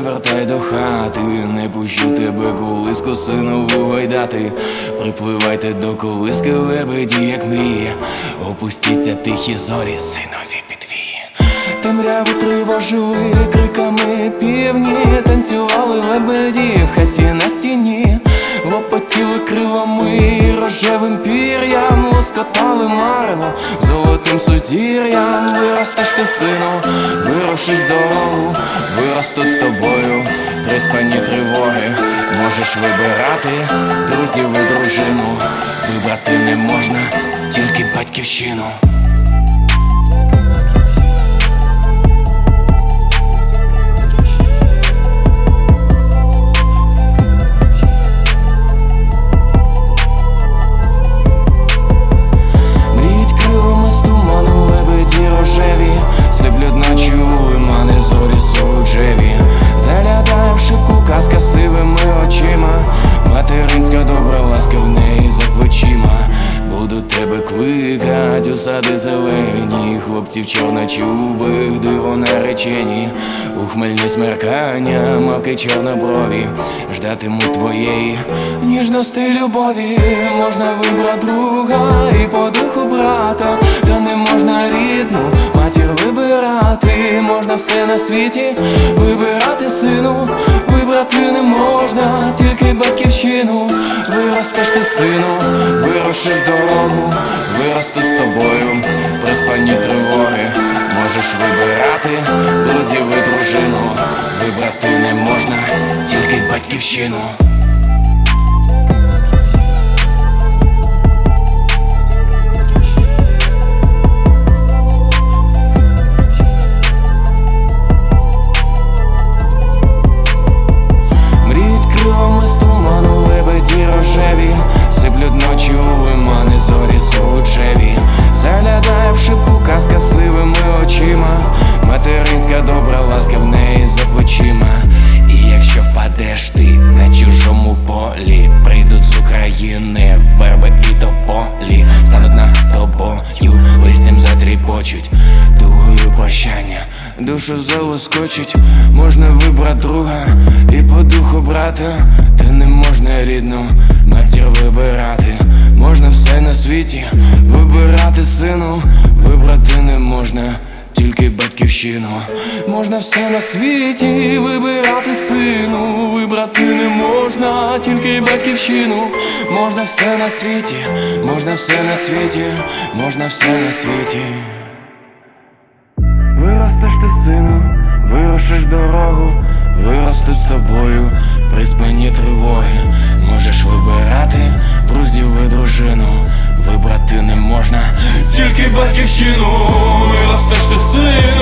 вертай до хати, не пущу тебе колиску сину вугойдати. Припливайте до колиски лебеді, як мрії, опустіться тихі зорі, синові підвії. Темряву тривожили криками півні, танцювали лебеді в хаті на стіні, лопотіли крилами, рожевим пір'ям, лоскотали марево, золотим сузір'ям, виростеш ти сину, вирушиш дорогу, виростуть з тобою, приспані тривоги, можеш вибирати друзів і дружину, вибрати не можна, тільки батьківщину. Суджеві, заглядає в шибку казка сивими очима, материнська добра ласка в неї за плечима. Буду тебе кликать у сади зелені, хлопців чорночубих, диво наречені, у хмельні смеркання, мавки чорноброві, ждатиму твоєї ніжності любові, можна вибрати друга і по духу брата, та не можна рідну матір вибирати, можна все на світі вибирати сину, вибрати не можна, тільки батьківщину, виростеш ти сину, вирушиш дорогу, виростуть з тобою, приспані тривоги, можеш вибирати друзів і дружину, вибрати не можна, тільки батьківщину. Ти на чужому полі, прийдуть з України верби і тополі, стануть над тобою, листям затріпочуть, тугою прощання, душу залоскочуть, можна вибрати друга і по духу брата, та не можна рідну матір вибирати, можна все на світі вибирати сину, вибрати не можна. Тільки батьківщину можна все на світі вибирати сину, вибрати не можна, тільки батьківщину, можна все на світі, можна все на світі, можна все на світі. Виростеш ти сину, вирушиш дорогу, виростуть з тобою приспані тривоги. Можеш вибирати друзів і дружину, вибрати не можна, тільки батьківщину, виростеш ти сину,